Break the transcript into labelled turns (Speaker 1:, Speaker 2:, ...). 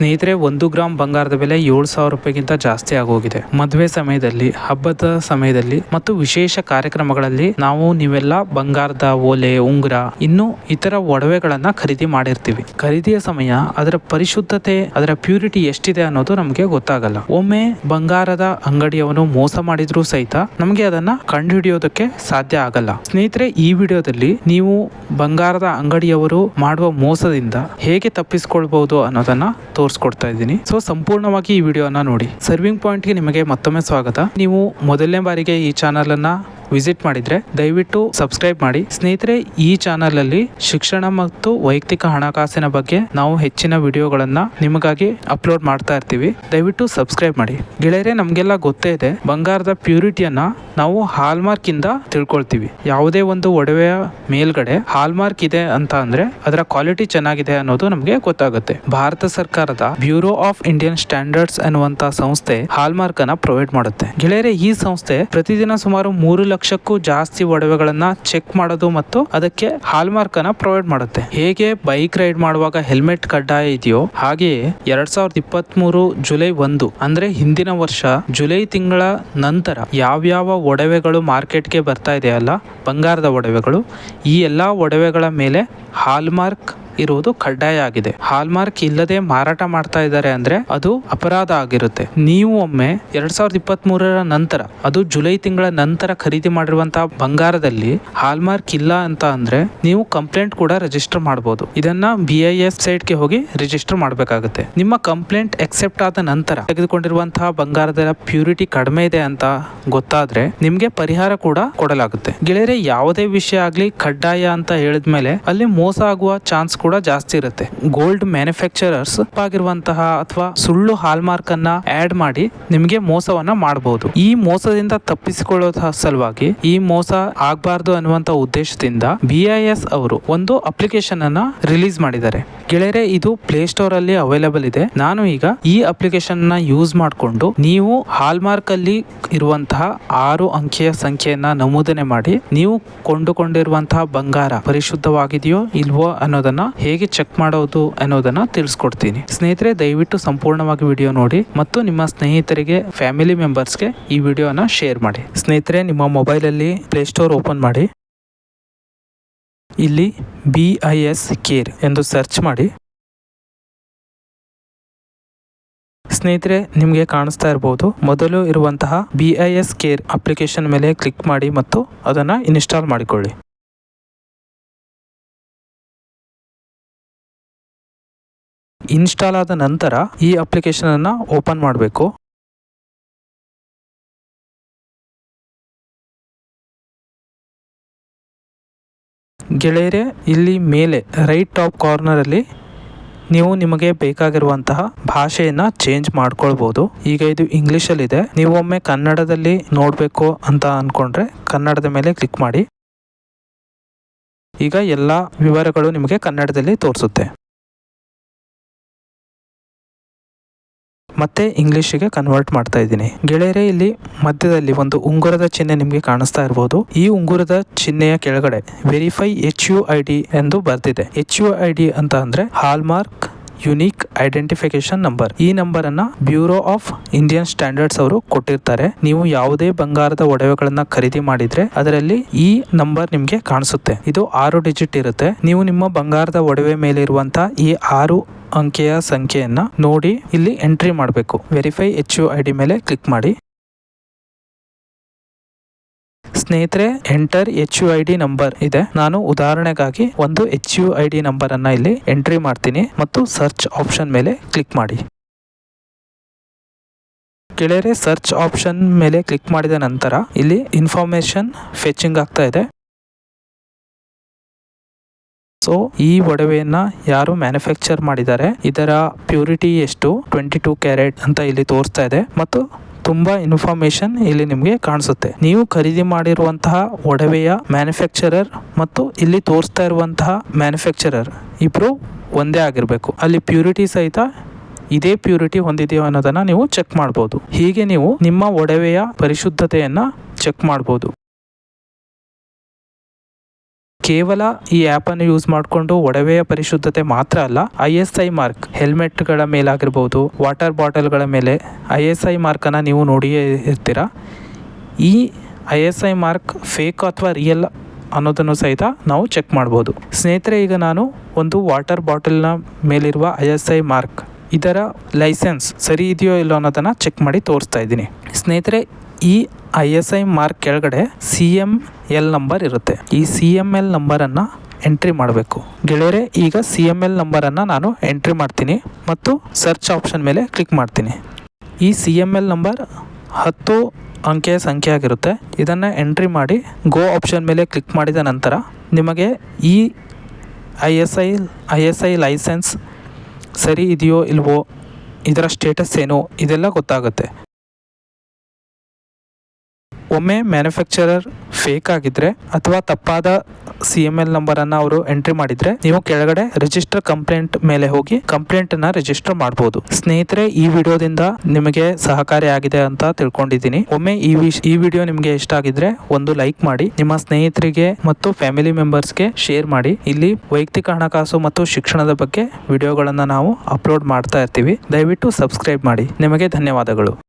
Speaker 1: ಸ್ನೇಹಿತರೆ, ಒಂದು ಗ್ರಾಮ್ ಬಂಗಾರದ ಬೆಲೆ ಏಳು ಸಾವಿರ ರೂಪಾಯಿಗಿಂತ ಜಾಸ್ತಿ ಆಗೋಗಿದೆ. ಮದುವೆ ಸಮಯದಲ್ಲಿ, ಹಬ್ಬದ ಸಮಯದಲ್ಲಿ ಮತ್ತು ವಿಶೇಷ ಕಾರ್ಯಕ್ರಮಗಳಲ್ಲಿ ನಾವು ನೀವೆಲ್ಲ ಬಂಗಾರದ ಓಲೆ, ಉಂಗುರ, ಇನ್ನು ಇತರ ಒಡವೆಗಳನ್ನ ಖರೀದಿ ಮಾಡಿರ್ತೀವಿ. ಖರೀದಿಯ ಸಮಯ, ಅದರ ಪರಿಶುದ್ಧತೆ, ಅದರ ಪ್ಯೂರಿಟಿ ಎಷ್ಟಿದೆ ಅನ್ನೋದು ನಮಗೆ ಗೊತ್ತಾಗಲ್ಲ. ಒಮ್ಮೆ ಬಂಗಾರದ ಅಂಗಡಿಯವನು ಮೋಸ ಮಾಡಿದ್ರೂ ಸಹಿತ ನಮಗೆ ಅದನ್ನ ಕಂಡುಹಿಡಿಯೋದಕ್ಕೆ ಸಾಧ್ಯ ಆಗಲ್ಲ. ಸ್ನೇಹಿತರೆ, ಈ ವಿಡಿಯೋದಲ್ಲಿ ನೀವು ಬಂಗಾರದ ಅಂಗಡಿಯವರು ಮಾಡುವ ಮೋಸದಿಂದ ಹೇಗೆ ತಪ್ಪಿಸಿಕೊಳ್ಬಹುದು ಅನ್ನೋದನ್ನ ತೋರಿಸ್ಕೊಡ್ತಾ ಇದ್ದೀನಿ. ಸೊ ಸಂಪೂರ್ಣವಾಗಿ ಈ ವಿಡಿಯೋನ ನೋಡಿ. ಸರ್ವಿಂಗ್ ಪಾಯಿಂಟ್ಗೆ ನಿಮಗೆ ಮತ್ತೊಮ್ಮೆ ಸ್ವಾಗತ. ನೀವು ಮೊದಲನೇ ಬಾರಿಗೆ ಈ ಚಾನಲನ್ನು ವಿಸಿಟ್ ಮಾಡಿದ್ರೆ ದಯವಿಟ್ಟು ಸಬ್ಸ್ಕ್ರೈಬ್ ಮಾಡಿ. ಸ್ನೇಹಿತರೆ, ಈ ಚಾನಲ್ ಅಲ್ಲಿ ಶಿಕ್ಷಣ ಮತ್ತು ವೈಯಕ್ತಿಕ ಹಣಕಾಸಿನ ಬಗ್ಗೆ ನಾವು ಹೆಚ್ಚಿನ ವಿಡಿಯೋಗಳನ್ನ ನಿಮಗಾಗಿ ಅಪ್ಲೋಡ್ ಮಾಡ್ತಾ ಇರ್ತೀವಿ. ದಯವಿಟ್ಟು ಸಬ್ಸ್ಕ್ರೈಬ್ ಮಾಡಿ. ಗೆಳೆಯರೆ, ನಮಗೆಲ್ಲ ಗೊತ್ತೇ ಇದೆ, ಬಂಗಾರದ ಪ್ಯೂರಿಟಿಯನ್ನ ನಾವು ಹಾಲ್ಮಾರ್ಕ್ ಇಂದ ತಿಳ್ಕೊಳ್ತೀವಿ. ಯಾವುದೇ ಒಂದು ಒಡವೆಯ ಮೇಲ್ಗಡೆ ಹಾಲ್ಮಾರ್ಕ್ ಇದೆ ಅಂತ ಅಂದ್ರೆ ಅದರ ಕ್ವಾಲಿಟಿ ಚೆನ್ನಾಗಿದೆ ಅನ್ನೋದು ನಮಗೆ ಗೊತ್ತಾಗುತ್ತೆ. ಭಾರತ ಸರ್ಕಾರದ ಬ್ಯೂರೋ ಆಫ್ ಇಂಡಿಯನ್ ಸ್ಟ್ಯಾಂಡರ್ಡ್ಸ್ ಅನ್ನುವಂತ ಸಂಸ್ಥೆ ಹಾಲ್ಮಾರ್ಕ್ ಅನ್ನ ಪ್ರೊವೈಡ್ ಮಾಡುತ್ತೆ. ಗೆಳೆಯರೆ, ಈ ಸಂಸ್ಥೆ ಪ್ರತಿದಿನ ಸುಮಾರು ಮೂರು ಲಕ್ಷಕ್ಕೂ ಜಾಸ್ತಿ ಒಡವೆಗಳನ್ನ ಚೆಕ್ ಮಾಡೋದು ಮತ್ತು ಅದಕ್ಕೆ ಹಾಲ್ಮಾರ್ಕ್ ಅನ್ನ ಪ್ರೊವೈಡ್ ಮಾಡುತ್ತೆ. ಹೇಗೆ ಬೈಕ್ ರೈಡ್ ಮಾಡುವಾಗ ಹೆಲ್ಮೆಟ್ ಕಡ್ಡಾಯ ಇದೆಯೋ ಹಾಗೆಯೇ ಎರಡ್ ಸಾವಿರದ ಇಪ್ಪತ್ತ್ ಜುಲೈ ಒಂದು ಅಂದ್ರೆ ಹಿಂದಿನ ವರ್ಷ ಜುಲೈ ತಿಂಗಳ ನಂತರ ಯಾವ್ಯಾವ ಒಡವೆಗಳು ಮಾರ್ಕೆಟ್ಗೆ ಬರ್ತಾ ಇದೆಯಲ್ಲ ಬಂಗಾರದ ಒಡವೆಗಳು ಈ ಎಲ್ಲಾ ಒಡವೆಗಳ ಮೇಲೆ ಹಾಲ್ಮಾರ್ಕ್ ಇರುವುದು ಕಡ್ಡಾಯ ಆಗಿದೆ. ಹಾಲ್ಮಾರ್ಕ್ ಇಲ್ಲದೆ ಮಾರಾಟ ಮಾಡ್ತಾ ಇದ್ದಾರೆ ಅಂದ್ರೆ ಅದು ಅಪರಾಧ ಆಗಿರುತ್ತೆ. ನೀವು ಒಮ್ಮೆ ಎರಡ್ ಸಾವಿರದ ಇಪ್ಪತ್ತ್ ಮೂರರ ನಂತರ, ಅದು ಜುಲೈ ತಿಂಗಳ ನಂತರ ಖರೀದಿ ಮಾಡಿರುವಂತಹ ಬಂಗಾರದಲ್ಲಿ ಹಾಲ್ಮಾರ್ಕ್ ಇಲ್ಲ ಅಂತ ಅಂದ್ರೆ ನೀವು ಕಂಪ್ಲೇಂಟ್ ಕೂಡ ರಿಜಿಸ್ಟರ್ ಮಾಡಬಹುದು ಇದನ್ನ ಬಿ ಐ ಎಸ್ ಸೈಟ್ಗೆ ಹೋಗಿ ರಿಜಿಸ್ಟರ್ ಮಾಡಬೇಕಾಗುತ್ತೆ. ನಿಮ್ಮ ಕಂಪ್ಲೇಂಟ್ ಎಕ್ಸೆಪ್ಟ್ ಆದ ನಂತರ ತೆಗೆದುಕೊಂಡಿರುವಂತಹ ಬಂಗಾರದ ಪ್ಯೂರಿಟಿ ಕಡಿಮೆ ಇದೆ ಅಂತ ಗೊತ್ತಾದ್ರೆ ನಿಮ್ಗೆ ಪರಿಹಾರ ಕೂಡ ಕೊಡಲಾಗುತ್ತೆ. ಗೆಳೆಯರೆ, ಯಾವುದೇ ವಿಷಯ ಆಗ್ಲಿ ಕಡ್ಡಾಯ ಅಂತ ಹೇಳಿದ್ಮೇಲೆ ಅಲ್ಲಿ ಮೋಸ ಆಗುವ ಚಾನ್ಸ್ ಕೂಡ ಜಾಸ್ತಿ ಇರುತ್ತೆ. ಗೋಲ್ಡ್ ಮ್ಯಾನುಫ್ಯಾಕ್ಚರರ್ಸ್ ಆಗಿರುವಂತಹ ಅಥವಾ ಸುಳ್ಳು ಹಾಲ್ಮಾರ್ಕ್ ಅನ್ನ ಆಡ್ ಮಾಡಿ ನಿಮಗೆ ಮೋಸವನ್ನ ಮಾಡಬಹುದು ಈ ಮೋಸದಿಂದ ತಪ್ಪಿಸಿಕೊಳ್ಳೋ ಸಲುವಾಗಿ ಈ ಮೋಸ ಆಗಬಾರ್ದು ಅನ್ನುವಂತ ಉದ್ದೇಶದಿಂದ ಬಿ ಐ ಎಸ್ ಅವರು ಒಂದು ಅಪ್ಲಿಕೇಶನ್ ಅನ್ನ ರಿಲೀಸ್ ಮಾಡಿದ್ದಾರೆ. ಗೆಳೆಯರೆ, ಇದು ಪ್ಲೇ ಸ್ಟೋರ್ ಅಲ್ಲಿ ಅವೈಲೇಬಲ್ ಇದೆ. ನಾನು ಈಗ ಈ ಅಪ್ಲಿಕೇಶನ್ನ ಯೂಸ್ ಮಾಡಿಕೊಂಡು ನೀವು ಹಾಲ್ಮಾರ್ಕ್ ಅಲ್ಲಿ ಇರುವಂತಹ ಆರು ಅಂಕಿಯ ಸಂಖ್ಯೆಯನ್ನ ನಮೂದನೆ ಮಾಡಿ, ನೀವು ಕೊಂಡುಕೊಂಡಿರುವಂತಹ ಬಂಗಾರ ಪರಿಶುದ್ಧವಾಗಿದೆಯೋ ಇಲ್ವೋ ಅನ್ನೋದನ್ನ ಹೇಗೆ ಚೆಕ್ ಮಾಡೋದು ಅನ್ನೋದನ್ನ ತಿಳಿಸ್ಕೊಡ್ತೀನಿ. ಸ್ನೇಹಿತರೆ, ದಯವಿಟ್ಟು ಸಂಪೂರ್ಣವಾಗಿ ವಿಡಿಯೋ ನೋಡಿ ಮತ್ತು ನಿಮ್ಮ ಸ್ನೇಹಿತರಿಗೆ ಫ್ಯಾಮಿಲಿ ಮೆಂಬರ್ಸ್ಗೆ ಈ ವಿಡಿಯೋನ ಶೇರ್ ಮಾಡಿ. ಸ್ನೇಹಿತರೆ, ನಿಮ್ಮ ಮೊಬೈಲ್ ಅಲ್ಲಿ ಪ್ಲೇ ಸ್ಟೋರ್ ಓಪನ್ ಮಾಡಿ. ಇಲ್ಲಿ ಬಿ ಐ ಎಸ್ ಕೇರ್ ಎಂದು ಸರ್ಚ್ ಮಾಡಿ. ಸ್ನೇಹಿತರೆ, ನಿಮಗೆ ಕಾಣಿಸ್ತಾ ಇರಬಹುದು ಮೊದಲು ಇರುವಂತಹ B I S care application ಮೇಲೆ ಕ್ಲಿಕ್ ಮಾಡಿ ಮತ್ತು ಅದನ್ನು ಇನ್ಸ್ಟಾಲ್ ಮಾಡಿಕೊಳ್ಳಿ. ಇನ್ಸ್ಟಾಲ್ ಆದ ನಂತರ ಈ ಅಪ್ಲಿಕೇಶನನ್ನು ಓಪನ್ ಮಾಡಬೇಕು. ಗೆಳೆಯರೆ, ಇಲ್ಲಿ ಮೇಲೆ ರೈಟ್ ಟಾಪ್ ಕಾರ್ನರ್ ಅಲ್ಲಿ ನೀವು ನಿಮಗೆ ಬೇಕಾಗಿರುವಂತಹ ಭಾಷೆಯನ್ನ ಚೇಂಜ್ ಮಾಡ್ಕೊಳ್ಬಹುದು ಈಗ ಇದು ಇಂಗ್ಲಿಷ್ ಅಲ್ಲಿ ಇದೆ ನೀವು ಒಮ್ಮೆ ಕನ್ನಡದಲ್ಲಿ ನೋಡಬೇಕು ಅಂತ ಅನ್ಕೊಂಡ್ರೆ ಕನ್ನಡದ ಮೇಲೆ ಕ್ಲಿಕ್ ಮಾಡಿ. ಈಗ ಎಲ್ಲ ವಿವರಗಳು ನಿಮಗೆ ಕನ್ನಡದಲ್ಲಿ ತೋರಿಸುತ್ತೆ. ಮತ್ತೆ ಇಂಗ್ಲಿಷಿಗೆ ಕನ್ವರ್ಟ್ ಮಾಡ್ತಾ ಇದ್ದೀನಿ. ಗೆಳೆಯರೇ, ಇಲ್ಲಿ ಮಧ್ಯದಲ್ಲಿ ಒಂದು ಉಂಗುರದ ಚಿಹ್ನೆ ನಿಮಗೆ ಕಾಣಿಸ್ತಾ ಇರಬಹುದು ಈ ಉಂಗುರದ ಚಿಹ್ನೆಯ ಕೆಳಗಡೆ verify H U I D ಎಂದು ಬರ್ತಿದೆ ಎಚ್ ಯು ಐ ಡಿ ಅಂತ ಅಂದ್ರೆ ಹಾಲ್ಮಾರ್ಕ್ ಯುನೀಕ್ ಐಡೆಂಟಿಫಿಕೇಶನ್ ನಂಬರ್ ಈ ನಂಬರ್ ಅನ್ನ ಬ್ಯೂರೋ ಆಫ್ ಇಂಡಿಯನ್ ಸ್ಟ್ಯಾಂಡರ್ಡ್ಸ್ ಅವರು ಕೊಟ್ಟಿರ್ತಾರೆ. ನೀವು ಯಾವುದೇ ಬಂಗಾರದ ಒಡವೆಗಳನ್ನ ಖರೀದಿ ಮಾಡಿದ್ರೆ ಅದರಲ್ಲಿ ಈ ನಂಬರ್ ನಿಮ್ಗೆ ಕಾಣಿಸುತ್ತೆ. ಇದು ಆರು ಡಿಜಿಟ್ ಇರುತ್ತೆ. ನೀವು ನಿಮ್ಮ ಬಂಗಾರದ ಒಡವೆ ಮೇಲೆ ಇರುವಂತಹ ಈ ಆರು ಅಂಕೆಯ ಸಂಖ್ಯೆಯನ್ನು ನೋಡಿ ಇಲ್ಲಿ ಎಂಟ್ರಿ ಮಾಡಬೇಕು. Verify H U I D ಮೇಲೆ ಕ್ಲಿಕ್ ಮಾಡಿ. ಸ್ನೇಹಿತರೆ enter H U I D number ಇದೆ. ನಾನು ಉದಾಹರಣೆಗಾಗಿ ಒಂದು H U I D number ಅನ್ನ ಇಲ್ಲಿ ಎಂಟ್ರಿ ಮಾಡ್ತೀನಿ ಮತ್ತು ಸರ್ಚ್ ಆಪ್ಷನ್ ಮೇಲೆ ಕ್ಲಿಕ್ ಮಾಡಿ. ಕೆಳಗೆ ಸರ್ಚ್ ಆಪ್ಷನ್ ಮೇಲೆ ಕ್ಲಿಕ್ ಮಾಡಿದ ನಂತರ ಇಲ್ಲಿ ಇನ್ಫಾರ್ಮೇಶನ್ ಫೆಚಿಂಗ್ ಆಗ್ತಾ ಇದೆ. ಸೊ ಈ ಒಡವೆಯನ್ನ ಯಾರು ಮ್ಯಾನುಫ್ಯಾಕ್ಚರ್ ಮಾಡಿದ್ದಾರೆ, ಇದರ ಪ್ಯೂರಿಟಿ ಎಷ್ಟು? ಟ್ವೆಂಟಿ ಟೂ ಕ್ಯಾರೆಟ್ ಅಂತ ಇಲ್ಲಿ ತೋರಿಸ್ತಾ ಇದೆ. ಮತ್ತು ತುಂಬಾ ಇನ್ಫಾರ್ಮೇಶನ್ ಇಲ್ಲಿ ನಿಮಗೆ ಕಾಣಿಸುತ್ತೆ. ನೀವು ಖರೀದಿ ಮಾಡಿರುವಂತಹ ಒಡವೆಯ ಮ್ಯಾನುಫ್ಯಾಕ್ಚರರ್ ಮತ್ತು ಇಲ್ಲಿ ತೋರಿಸ್ತಾ ಇರುವಂತಹ ಮ್ಯಾನುಫ್ಯಾಕ್ಚರರ್ ಇಬ್ರು ಒಂದೇ ಆಗಿರಬೇಕು. ಅಲ್ಲಿ ಪ್ಯೂರಿಟಿ ಸಹಿತ ಇದೇ ಪ್ಯೂರಿಟಿ ಹೊಂದಿದೆಯೋ ಅನ್ನೋದನ್ನ ನೀವು ಚೆಕ್ ಮಾಡ್ಬೋದು. ಹೀಗೆ ನೀವು ನಿಮ್ಮ ಒಡವೆಯ ಪರಿಶುದ್ಧತೆಯನ್ನ ಚೆಕ್ ಮಾಡ್ಬೋದು. ಕೇವಲ ಈ ಆ್ಯಪನ್ನು ಯೂಸ್ ಮಾಡಿಕೊಂಡು ಒಡವೆಯ ಪರಿಶುದ್ಧತೆ ಮಾತ್ರ ಅಲ್ಲ, ಐ ಎಸ್ ಐ ಮಾರ್ಕ್, ಹೆಲ್ಮೆಟ್ಗಳ ಮೇಲಾಗಿರ್ಬೋದು, ವಾಟರ್ ಬಾಟಲ್ಗಳ ಮೇಲೆ ಐ ಎಸ್ ಐ ಮಾರ್ಕನ್ನು ನೀವು ನೋಡಿಯೇ ಇರ್ತೀರ? ಈ I S I mark fake ಅಥವಾ ರಿಯಲ್ ಅನ್ನೋದನ್ನು ಸಹಿತ ನಾವು ಚೆಕ್ ಮಾಡ್ಬೋದು. ಸ್ನೇಹಿತರೆ, ಈಗ ನಾನು ಒಂದು ವಾಟರ್ ಬಾಟಲ್ನ ಮೇಲಿರುವ ಐ ಎಸ್ ಐ ಮಾರ್ಕ್, ಇದರ ಲೈಸೆನ್ಸ್ ಸರಿ ಇದೆಯೋ ಇಲ್ಲೋ ಅನ್ನೋದನ್ನು ಚೆಕ್ ಮಾಡಿ ತೋರಿಸ್ತಾ ಇದ್ದೀನಿ. ಸ್ನೇಹಿತರೆ, ಈ ಐ ಎಸ್ ಐ ಮಾರ್ಕ್ ಕೆಳಗಡೆ ಸಿ ಎಂ ಎಲ್ ನಂಬರ್ ಇರುತ್ತೆ. ಈ ಸಿ ಎಂ ಎಲ್ ನಂಬರನ್ನು ಎಂಟ್ರಿ ಮಾಡಬೇಕು. ಗೆಳೆಯರೆ, ಈಗ ಸಿ ಎಂ ಎಲ್ ನಂಬರನ್ನು ನಾನು ಎಂಟ್ರಿ ಮಾಡ್ತೀನಿ ಮತ್ತು ಸರ್ಚ್ ಆಪ್ಷನ್ ಮೇಲೆ ಕ್ಲಿಕ್ ಮಾಡ್ತೀನಿ. ಈ ಸಿ ಎಂ ಎಲ್ ನಂಬರ್ ಹತ್ತು ಅಂಕೆಯ ಸಂಖ್ಯೆ ಆಗಿರುತ್ತೆ. ಇದನ್ನು ಎಂಟ್ರಿ ಮಾಡಿ ಗೋ ಆಪ್ಷನ್ ಮೇಲೆ ಕ್ಲಿಕ್ ಮಾಡಿದ ನಂತರ ನಿಮಗೆ ಈ I S I I S I license ಸರಿ ಇದೆಯೋ ಇಲ್ವೋ, ಇದರ ಸ್ಟೇಟಸ್ ಏನು ಇದೆಲ್ಲ ಗೊತ್ತಾಗುತ್ತೆ. ಒಮ್ಮೆ ಮ್ಯಾನುಫ್ಯಾಕ್ಚರರ್ ಫೇಕ್ ಆಗಿದ್ರೆ ಅಥವಾ ತಪ್ಪಾದ ಸಿ ಎಂ ಎಲ್ ನಂಬರನ್ನು ಅವರು ಎಂಟ್ರಿ ಮಾಡಿದ್ರೆ, ನೀವು ಕೆಳಗಡೆ ರಿಜಿಸ್ಟರ್ ಕಂಪ್ಲೇಂಟ್ ಮೇಲೆ ಹೋಗಿ ಕಂಪ್ಲೇಂಟ್ ಅನ್ನ ರಿಜಿಸ್ಟರ್ ಮಾಡಬಹುದು ಸ್ನೇಹಿತರೆ, ಈ ವಿಡಿಯೋದಿಂದ ನಿಮಗೆ ಸಹಕಾರಿಯಾಗಿದೆ ಅಂತ ತಿಳ್ಕೊಂಡಿದ್ದೀನಿ. ಒಮ್ಮೆ ಈ ಈ ವಿಡಿಯೋ ನಿಮಗೆ ಇಷ್ಟ ಆಗಿದ್ರೆ ಒಂದು ಲೈಕ್ ಮಾಡಿ, ನಿಮ್ಮ ಸ್ನೇಹಿತರಿಗೆ ಮತ್ತು ಫ್ಯಾಮಿಲಿ ಮೆಂಬರ್ಸ್ಗೆ ಶೇರ್ ಮಾಡಿ. ಇಲ್ಲಿ ವೈಯಕ್ತಿಕ ಹಣಕಾಸು ಮತ್ತು ಶಿಕ್ಷಣದ ಬಗ್ಗೆ ವಿಡಿಯೋಗಳನ್ನು ನಾವು ಅಪ್ಲೋಡ್ ಮಾಡ್ತಾ ಇರ್ತೀವಿ. ದಯವಿಟ್ಟು ಸಬ್ಸ್ಕ್ರೈಬ್ ಮಾಡಿ. ನಿಮಗೆ ಧನ್ಯವಾದಗಳು.